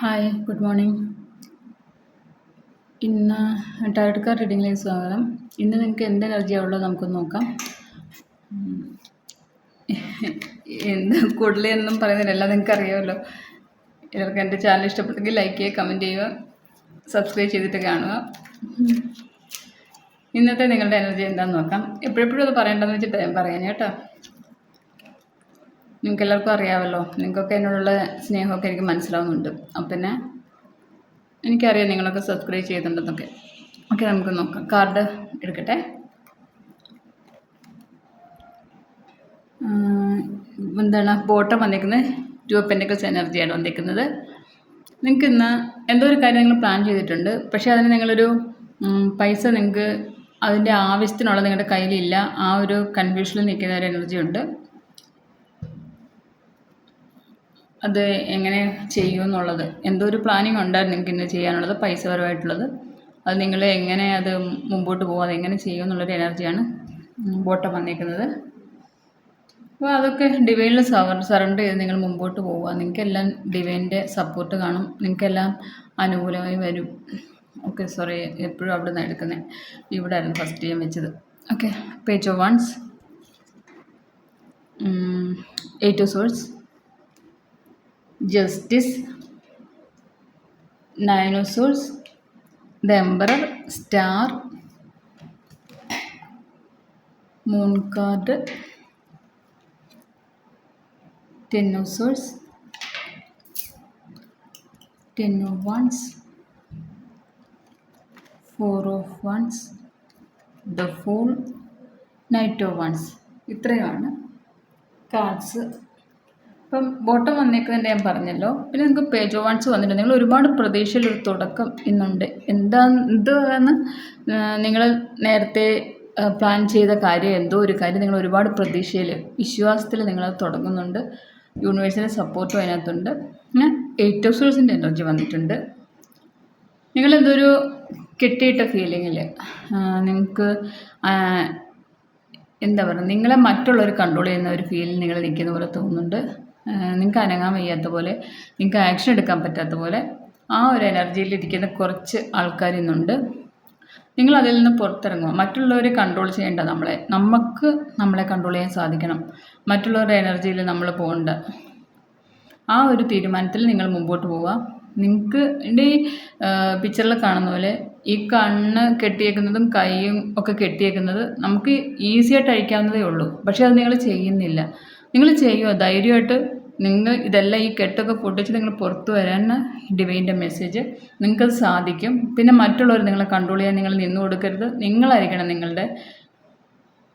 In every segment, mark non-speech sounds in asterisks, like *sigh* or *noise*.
Hi good morning ഇന്ന് tarot card റീഡിങ്ങിലേക്ക് സ്വാഗതം. ഇന്ന് നിങ്ങൾക്ക് എന്ത് എനർജിയാണുള്ളത് നമുക്ക് നോക്കാം. എന്ത് കൂടുതലൊന്നും പറയുന്നില്ല നിങ്ങൾക്ക് അറിയാമല്ലോ. എല്ലാവർക്കും എന്റെ ചാനൽ ഇഷ്ടപ്പെട്ടെങ്കിൽ ലൈക്ക് ചെയ്യുക കമന്റ് ചെയ്യുക സബ്സ്ക്രൈബ് ചെയ്തിട്ട് കാണുക. ഇന്നത്തെ നിങ്ങളുടെ എനർജി എന്താണെന്ന് നോക്കാം. എപ്പോഴെപ്പോഴും അത് പറയേണ്ടതെന്ന് വെച്ചിട്ട് ഞാൻ പറയാൻ കേട്ടോ. നിങ്ങൾക്ക് എല്ലാവർക്കും അറിയാമല്ലോ നിങ്ങൾക്കൊക്കെ എന്നോടുള്ള സ്നേഹമൊക്കെ എനിക്ക് മനസ്സിലാവുന്നുണ്ട്. അപ്പം പിന്നെ എനിക്കറിയാം നിങ്ങളൊക്കെ സബ്സ്ക്രൈബ് ചെയ്തിട്ടുണ്ടെന്നൊക്കെ. ഓക്കെ നമുക്ക് നോക്കാം. കാർഡ് എടുക്കട്ടെ? എന്താണ്? ബോട്ടം വന്നിരിക്കുന്നത് ടു ഓഫ് എനർജിയാണ് വന്നിരിക്കുന്നത് നിങ്ങൾക്ക് ഇന്ന് എന്തോ ഒരു കാര്യം നിങ്ങൾ പ്ലാൻ ചെയ്തിട്ടുണ്ട്? പക്ഷേ അതിന് നിങ്ങളൊരു പൈസ നിങ്ങൾക്ക് അതിന്റെ ആവശ്യത്തിനുള്ള നിങ്ങളുടെ കയ്യിലില്ല. ആ ഒരു കൺഫ്യൂഷനിൽ നിൽക്കുന്ന ഒരു എനർജി ഉണ്ട്. അത് എങ്ങനെ ചെയ്യും എന്നുള്ളത് എന്തോ ഒരു പ്ലാനിങ് ഉണ്ടായിരുന്നു ഇന്ന് ചെയ്യാനുള്ളത് പൈസപരമായിട്ടുള്ളത്. അത് നിങ്ങൾ എങ്ങനെ അത് മുമ്പോട്ട് പോകും അതെങ്ങനെ ചെയ്യും എന്നുള്ളൊരു എനർജിയാണ് ബോട്ടം വന്നിരിക്കുന്നത് അപ്പോൾ അതൊക്കെ ഡിവൈനിൽ സറണ്ടർ ചെയ്ത് നിങ്ങൾ മുമ്പോട്ട് പോവുക. നിങ്ങൾക്കെല്ലാം ഡിവൈന്റെ സപ്പോർട്ട് കാണും. നിങ്ങൾക്കെല്ലാം അനുകൂലമായി വരും. ഓക്കെ സോറി എപ്പോഴും അവിടെ നിന്ന് എടുക്കുന്നത് ഇവിടെ ആയിരുന്നു ഫസ്റ്റ് ഞാൻ വെച്ചത് okay page of wands eight of swords justice nine of swords the emperor star moon card ten of swords ten of wands four of wands the fool knight of wands ഇത്രയുമാണ് cards ഇപ്പം bottom വന്നേക്കുന്നതിന്റെ ഞാൻ പറഞ്ഞല്ലോ. പിന്നെ നിങ്ങൾക്ക് page once വന്നിട്ടുണ്ട്. നിങ്ങൾ ഒരുപാട് പ്രതീക്ഷയിലൊരു തുടക്കം ഇന്നുണ്ട്. എന്താ എന്താണ് നിങ്ങൾ നേരത്തെ പ്ലാൻ ചെയ്ത കാര്യം എന്തോ ഒരു കാര്യം നിങ്ങൾ ഒരുപാട് പ്രതീക്ഷയിൽ വിശ്വാസത്തിൽ നിങ്ങൾ തുടങ്ങുന്നുണ്ട്. യൂണിവേഴ്സിന്റെ സപ്പോർട്ടും അതിനകത്തുണ്ട്. പിന്നെ എയ്റ്റ് ഓഫ് സോഴ്സിന്റെ എനർജി വന്നിട്ടുണ്ട്. നിങ്ങളെന്തൊരു കെട്ടിയിട്ട ഫീലിങ്ങിൽ നിങ്ങൾക്ക് എന്താ പറയുക നിങ്ങളെ മറ്റുള്ളവർ കൺട്രോൾ ചെയ്യുന്ന ഒരു ഫീലിൽ നിങ്ങൾ നിൽക്കുന്ന പോലെ തോന്നുന്നുണ്ട്. നിങ്ങൾക്ക് അനങ്ങാൻ വയ്യാത്ത പോലെ നിങ്ങൾക്ക് ആക്ഷൻ എടുക്കാൻ പറ്റാത്ത പോലെ ആ ഒരു എനർജിയിൽ ഇരിക്കുന്ന കുറച്ച് ആൾക്കാർ ഇന്നുണ്ട്. നിങ്ങൾ അതിൽ നിന്ന് പുറത്തിറങ്ങുക. മറ്റുള്ളവരെ കൺട്രോൾ ചെയ്യേണ്ട നമ്മളെ. നമുക്ക് നമ്മളെ കൺട്രോൾ ചെയ്യാൻ സാധിക്കണം. മറ്റുള്ളവരുടെ എനർജിയിൽ നമ്മൾ പോകേണ്ട. ആ ഒരു തീരുമാനത്തിൽ നിങ്ങൾ മുമ്പോട്ട് പോവുക. നിങ്ങൾക്ക് എന്റെ ഈ പിക്ചറിൽ കാണുന്ന പോലെ ഈ കണ്ണ് കെട്ടിയേക്കുന്നതും കൈയും ഒക്കെ കെട്ടിയേക്കുന്നത് നമുക്ക് ഈസിയായിട്ട് അഴിക്കാവുന്നതേ ഉള്ളൂ. പക്ഷേ അത് നിങ്ങൾ ചെയ്യുന്നില്ല. നിങ്ങൾ ചെയ്യുമോ ധൈര്യമായിട്ട് നിങ്ങൾ ഇതെല്ലാം ഈ കെട്ടൊക്കെ പൊട്ടിച്ച് നിങ്ങൾ പുറത്തു വരാൻ ഡിവൈന്റെ മെസ്സേജ് നിങ്ങൾക്കത് സാധിക്കും. പിന്നെ മറ്റുള്ളവർ നിങ്ങളെ കൺട്രോൾ ചെയ്യാൻ നിങ്ങൾ നിന്നു കൊടുക്കരുത്. നിങ്ങളായിരിക്കണം നിങ്ങളുടെ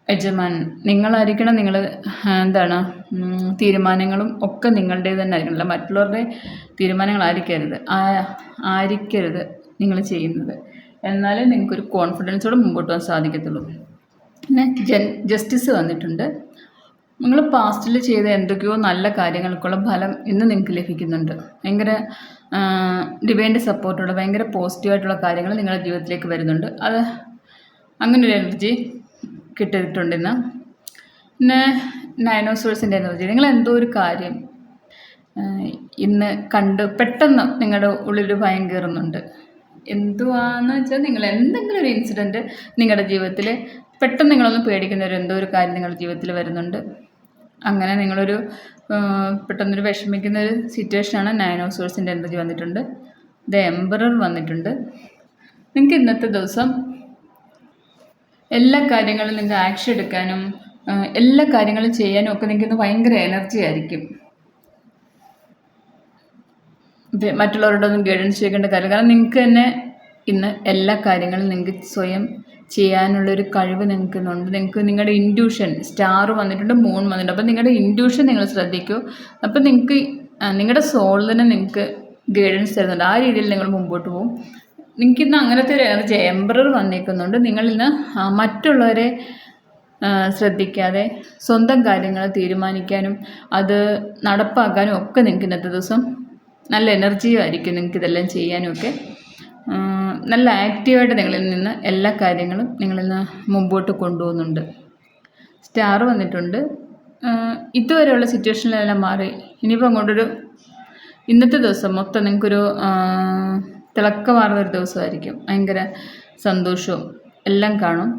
യജമാൻ. നിങ്ങളായിരിക്കണം നിങ്ങൾ എന്താണ് തീരുമാനങ്ങളും ഒക്കെ നിങ്ങളുടെ തന്നെ ആയിരിക്കണം. മറ്റുള്ളവരുടെ തീരുമാനങ്ങളായിരിക്കരുത്. ആയിരിക്കരുത് നിങ്ങൾ ചെയ്യുന്നത്. എന്നാലേ നിങ്ങൾക്കൊരു കോൺഫിഡൻസോടെ മുമ്പോട്ട് പോകാൻ സാധിക്കത്തുള്ളൂ. പിന്നെ ജൻ ജസ്റ്റിസ് വന്നിട്ടുണ്ട്. നിങ്ങൾ പാസ്റ്റിൽ ചെയ്ത എന്തൊക്കെയോ നല്ല കാര്യങ്ങൾക്കുള്ള ഫലം ഇന്ന് നിങ്ങൾക്ക് ലഭിക്കുന്നുണ്ട്. ഭയങ്കര ഡിവൈന്റെ സപ്പോർട്ടോടെ ഭയങ്കര പോസിറ്റീവായിട്ടുള്ള കാര്യങ്ങൾ നിങ്ങളുടെ ജീവിതത്തിലേക്ക് വരുന്നുണ്ട്. അത് അങ്ങനെ ഒരു എനർജി കിട്ടിയിട്ടുണ്ട് ഇന്ന്. പിന്നെ നൈനോസോഴ്സിന്റെ എനർജി നിങ്ങൾ എന്തോ ഒരു കാര്യം ഇന്ന് കണ്ട് പെട്ടെന്ന് നിങ്ങളുടെ ഉള്ളിലൊരു ഭയം കയറുന്നുണ്ട്. എന്തുവാന്ന് വെച്ചാൽ നിങ്ങൾ എന്തെങ്കിലും ഒരു ഇൻസിഡന്റ് നിങ്ങളുടെ ജീവിതത്തിൽ പെട്ടെന്ന് നിങ്ങളൊന്ന് പേടിക്കുന്ന ഒരു എന്തോ ഒരു കാര്യം നിങ്ങളുടെ ജീവിതത്തിൽ വരുന്നുണ്ട്. അങ്ങനെ നിങ്ങളൊരു പെട്ടെന്നൊരു വിഷമിക്കുന്ന ഒരു സിറ്റുവേഷനാണ് നയനോസോഴ്സിന്റെ എനർജി വന്നിട്ടുണ്ട്. ദ എംബറർ വന്നിട്ടുണ്ട്. നിങ്ങൾക്ക് ഇന്നത്തെ ദിവസം എല്ലാ കാര്യങ്ങളും നിങ്ങൾക്ക് ആക്ഷൻ എടുക്കാനും എല്ലാ കാര്യങ്ങളും ചെയ്യാനും ഒക്കെ നിങ്ങൾക്ക് ഇന്ന് ഭയങ്കര എനർജി ആയിരിക്കും. മറ്റുള്ളവരോടൊന്നും ഗൈഡൻസ് ചെയ്യേണ്ട കാര്യം കാരണം നിങ്ങൾക്ക് തന്നെ ഇന്ന് എല്ലാ കാര്യങ്ങളും നിങ്ങൾക്ക് സ്വയം ചെയ്യാനുള്ളൊരു കഴിവ് നിങ്ങൾക്ക് ഇന്നുണ്ട് നിങ്ങൾക്ക് നിങ്ങളുടെ ഇൻഡ്യൂഷൻ സ്റ്റാർ വന്നിട്ടുണ്ട് മൂൺ വന്നിട്ടുണ്ട്. അപ്പോൾ നിങ്ങളുടെ ഇൻഡ്യൂഷൻ നിങ്ങൾ ശ്രദ്ധിക്കൂ. അപ്പോൾ നിങ്ങൾക്ക് നിങ്ങളുടെ സോൾ തന്നെ നിങ്ങൾക്ക് ഗൈഡൻസ് തരുന്നുണ്ട്. ആ രീതിയിൽ നിങ്ങൾ മുമ്പോട്ട് പോകും നിങ്ങൾക്ക് ഇന്ന് അങ്ങനത്തെ ഒരു എനർജി എംബ്രർ വന്നേക്കുന്നുണ്ട് നിങ്ങളിന്ന് മറ്റുള്ളവരെ ശ്രദ്ധിക്കാതെ സ്വന്തം കാര്യങ്ങൾ തീരുമാനിക്കാനും അത് നടപ്പാക്കാനും ഒക്കെ നിങ്ങൾക്ക് ഇന്നത്തെ ദിവസം നല്ല എനർജിയും ആയിരിക്കും നിങ്ങൾക്ക് ഇതെല്ലാം ചെയ്യാനും ഒക്കെ. നല്ല ആക്റ്റീവായിട്ട് നിങ്ങളിൽ നിന്ന് എല്ലാ കാര്യങ്ങളും നിങ്ങളിൽ നിന്ന് മുമ്പോട്ട് കൊണ്ടുപോകുന്നുണ്ട്. സ്റ്റാർ വന്നിട്ടുണ്ട്. ഇതുവരെയുള്ള സിറ്റുവേഷനിലെല്ലാം മാറി. ഇനിയിപ്പോൾ അങ്ങോട്ടൊരു ഇന്നത്തെ ദിവസം മൊത്തം നിങ്ങൾക്കൊരു തിളക്കമാർന്നൊരു ദിവസമായിരിക്കും. ഭയങ്കര സന്തോഷവും എല്ലാം കാണും.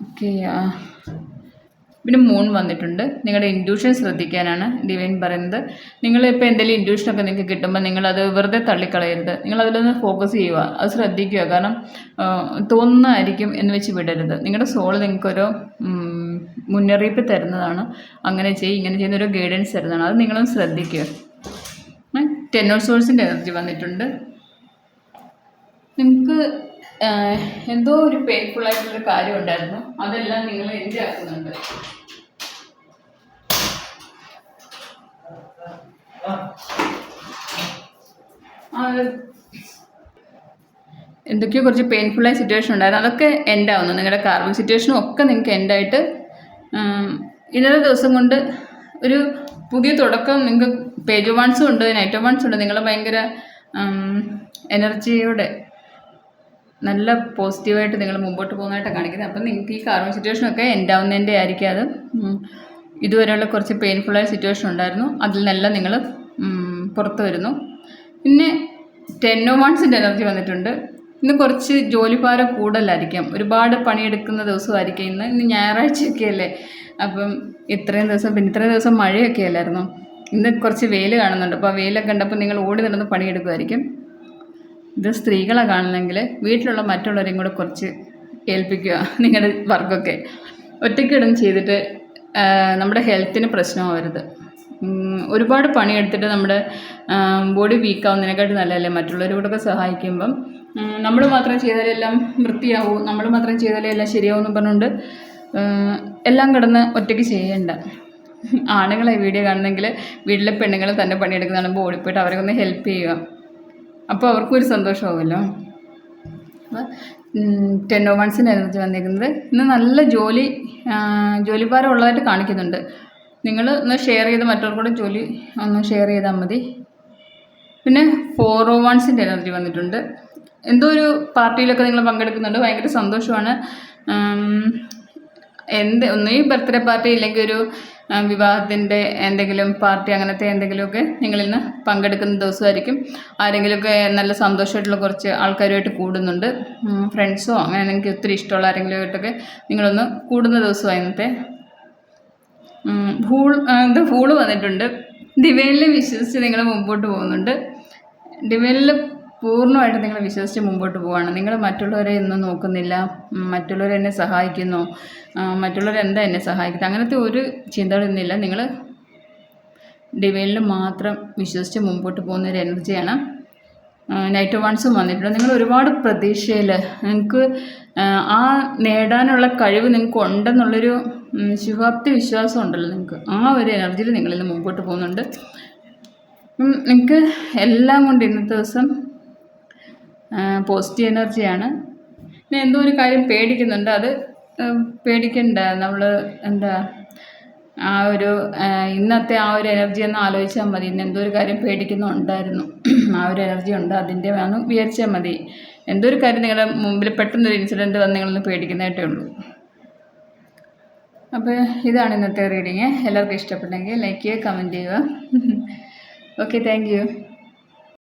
ഓക്കെ പിന്നെ മൂൺ വന്നിട്ടുണ്ട്. നിങ്ങളുടെ ഇൻഡ്യൂഷൻ ശ്രദ്ധിക്കാനാണ് ഡിവൈൻ പറയുന്നത്. നിങ്ങൾ ഇപ്പോൾ എന്തെങ്കിലും ഇൻഡ്യൂഷനൊക്കെ നിങ്ങൾക്ക് കിട്ടുമ്പോൾ നിങ്ങളത് വെറുതെ തള്ളിക്കളയരുത്. നിങ്ങൾ അതിലൊന്ന് ഫോക്കസ് ചെയ്യുക. അത് ശ്രദ്ധിക്കുക. കാരണം തോന്നുന്നതായിരിക്കും എന്ന് വെച്ച് വിടരുത്. നിങ്ങളുടെ സോൾ നിങ്ങൾക്കൊരു മുന്നറിയിപ്പ് തരുന്നതാണ്. അങ്ങനെ ചെയ്യും ഇങ്ങനെ ചെയ്യുന്ന ഒരു ഗൈഡൻസ് തരുന്നതാണ്. അത് നിങ്ങളൊന്ന് ശ്രദ്ധിക്കുക. ടെന്നോ സോഴ്സിന്റെ എനർജി വന്നിട്ടുണ്ട്. നിങ്ങൾക്ക് എന്തോ ഒരു പെയിൻഫുൾ ആയിട്ടുള്ളൊരു കാര്യം ഉണ്ടായിരുന്നു അതെല്ലാം നിങ്ങൾ എന്റെ ആക്കുന്നുണ്ട് എന്തൊക്കെയോ കുറച്ച് പെയിൻഫുള്ളായ സിറ്റുവേഷൻ ഉണ്ടായിരുന്നു. അതൊക്കെ എൻഡ് ആവുന്നു. നിങ്ങളുടെ കാർബൺ സിറ്റുവേഷനും ഒക്കെ നിങ്ങൾക്ക് എൻഡായിട്ട് ഇന്നത്തെ ദിവസം കൊണ്ട് ഒരു പുതിയ തുടക്കം നിങ്ങൾക്ക് പേജ് വൺസും ഉണ്ട് നൈറ്റ് വൺസും ഉണ്ട്. നിങ്ങൾ ഭയങ്കര എനർജിയോടെ നല്ല പോസിറ്റീവായിട്ട് നിങ്ങൾ മുമ്പോട്ട് പോകുന്നതായിട്ട് കാണിക്കുന്നത്. അപ്പം നിങ്ങൾക്ക് ഈ കാർമ സിറ്റുവേഷനൊക്കെ എൻഡ് ആവുന്നതിന്റെ ആയിരിക്കും അത്. ഇതുവരെയുള്ള കുറച്ച് പെയിൻഫുള്ളായ സിറ്റുവേഷൻ ഉണ്ടായിരുന്നു. അതിൽ നിന്നെല്ലാം നിങ്ങൾ പുറത്തു വരുന്നു. പിന്നെ ടെന്നോ വൺസിന്റെ എനർജി വന്നിട്ടുണ്ട്. ഇന്ന് കുറച്ച് ജോലിഭാരം കൂടുതലായിരിക്കാം. ഒരുപാട് പണിയെടുക്കുന്ന ദിവസമായിരിക്കും ഇന്ന്. ഇന്ന് ഞായറാഴ്ചയൊക്കെ അല്ലേ? അപ്പം ഇത്രയും ദിവസം പിന്നെ ഇത്രയും ദിവസം മഴയൊക്കെ അല്ലായിരുന്നു? ഇന്ന് കുറച്ച് വെയിൽ കാണുന്നുണ്ട്. അപ്പോൾ ആ വെയിലൊക്കെ കണ്ടപ്പോൾ നിങ്ങൾ ഓടി നടന്ന് പണിയെടുക്കുമായിരിക്കും. ഇത് സ്ത്രീകളെ കാണണമെങ്കിൽ വീട്ടിലുള്ള മറ്റുള്ളവരെയും കൂടെ കുറച്ച് ഏൽപ്പിക്കുക നിങ്ങളുടെ വർക്കൊക്കെ. ഒറ്റയ്ക്ക് ഇടം ചെയ്തിട്ട് നമ്മുടെ ഹെൽത്തിന് പ്രശ്നമാവരുത്. ഒരുപാട് പണിയെടുത്തിട്ട് നമ്മുടെ ബോഡി വീക്കാവുന്നതിനെക്കാട്ടി നല്ലതല്ലേ? മറ്റുള്ളവരോടൊക്കെ സഹായിക്കുമ്പം നമ്മൾ മാത്രം ചെയ്താലേ എല്ലാം വൃത്തിയാവും നമ്മൾ മാത്രം ചെയ്താലേ എല്ലാം ശരിയാവും പറഞ്ഞുകൊണ്ട് എല്ലാം കിടന്ന് ഒറ്റയ്ക്ക് ചെയ്യേണ്ട. ആണുങ്ങളെ വീഡിയോ കാണുന്നെങ്കിൽ വീട്ടിലെ പെണ്ണുങ്ങൾ തന്നെ പണിയെടുക്കുന്നതാണ്. ബോഡി ഓടിപ്പോയിട്ട് അവരെ ഒന്ന് ഹെൽപ്പ് ചെയ്യുക. അപ്പോൾ അവർക്കും ഒരു സന്തോഷമാവുമല്ലോ ടെൻ ഓ എനർജി വന്നിരിക്കുന്നത്. ഇന്ന് നല്ല ജോലി ജോലിഭാരം ഉള്ളതായിട്ട് കാണിക്കുന്നുണ്ട്. നിങ്ങൾ ഒന്ന് ഷെയർ ചെയ്ത് മറ്റവർക്കൂടെ ജോലി ഒന്ന് ഷെയർ ചെയ്താൽ മതി. പിന്നെ ഫോർ ഓ വൺസിന്റെ എനർജി വന്നിട്ടുണ്ട്. എന്തോ ഒരു പാർട്ടിയിലൊക്കെ നിങ്ങൾ പങ്കെടുക്കുന്നുണ്ട്. ഭയങ്കര സന്തോഷമാണ്. എന്ത് ഈ ബർത്ത്ഡേ പാർട്ടി ഇല്ലെങ്കിൽ ഒരു വിവാഹത്തിന്റെ എന്തെങ്കിലും പാർട്ടി അങ്ങനത്തെ എന്തെങ്കിലുമൊക്കെ നിങ്ങളിൽ നിന്ന് പങ്കെടുക്കുന്ന ദിവസമായിരിക്കും. ആരെങ്കിലുമൊക്കെ നല്ല സന്തോഷമായിട്ടുള്ള കുറച്ച് ആൾക്കാരുമായിട്ട് കൂടുന്നുണ്ട്. ഫ്രണ്ട്സോ അങ്ങനെ എനിക്ക് ഒത്തിരി ഇഷ്ടമുള്ള ആരെങ്കിലുമായിട്ടൊക്കെ നിങ്ങളൊന്ന് കൂടുന്ന ദിവസമാണ് ഇന്നത്തെ. ഭൂൾ ഇത് ഫൂൾ വന്നിട്ടുണ്ട്. ഡിവൈനിൽ വിശ്വസിച്ച് നിങ്ങൾ മുമ്പോട്ട് പോകുന്നുണ്ട്. ഡിവൈനിൽ പൂർണമായിട്ട് നിങ്ങൾ വിശ്വസിച്ച് മുമ്പോട്ട് പോവുകയാണ് നിങ്ങൾ മറ്റുള്ളവരെ ഒന്നും നോക്കുന്നില്ല. മറ്റുള്ളവരെന്നെ സഹായിക്കുന്നു. മറ്റുള്ളവരെന്താ എന്നെ സഹായിക്കുന്നത്? അങ്ങനത്തെ ഒരു ചിന്തകളൊന്നുമില്ല നിങ്ങൾ ഡിവൈനിൽ മാത്രം വിശ്വസിച്ച് മുമ്പോട്ട് പോകുന്ന ഒരു എനർജിയാണ്. നൈറ്റ് വൺസും വന്നിട്ടുണ്ട്. നിങ്ങൾ ഒരുപാട് പ്രതീക്ഷയിൽ നിങ്ങൾക്ക് ആ നേടാനുള്ള കഴിവ് നിങ്ങൾക്ക് ഉണ്ടെന്നുള്ളൊരു ശുഭാപ്തി വിശ്വാസം ഉണ്ടല്ലോ നിങ്ങൾക്ക് ആ ഒരു എനർജിയിൽ നിങ്ങളിന്ന് മുമ്പോട്ട് പോകുന്നുണ്ട്. നിങ്ങൾക്ക് എല്ലാം കൊണ്ട് ഇന്നത്തെ ദിവസം പോസിറ്റീവ് എനർജിയാണ് പിന്നെ എന്തോ ഒരു കാര്യം പേടിക്കുന്നുണ്ട്. അത് പേടിക്കണ്ട. നമ്മൾ എന്താ ആ ഒരു ഇന്നത്തെ ആ ഒരു എനർജി ഒന്ന് ആലോചിച്ചാൽ മതി. ഇന്ന് എന്തോ ഒരു കാര്യം പേടിക്കുന്നുണ്ടായിരുന്നു. *clears throat* ആ ഒരു എനർജി ഉണ്ട്. അതിന്റെ ഒന്ന് വിചാരിച്ചാൽ മതി. എന്തോ ഒരു കാര്യം നിങ്ങളുടെ മുമ്പിൽ പെട്ടെന്നൊരു ഇൻസിഡന്റ് വന്ന് നിങ്ങളൊന്ന് പേടിക്കുന്നതായിട്ടേ ഉള്ളൂ. അപ്പോൾ ഇതാണ് ഇന്നത്തെ റീഡിങ് എല്ലാവർക്കും ഇഷ്ടപ്പെട്ടെങ്കിൽ ലൈക്ക് ചെയ്യുക കമന്റ് ചെയ്യുക. *laughs* Okay thank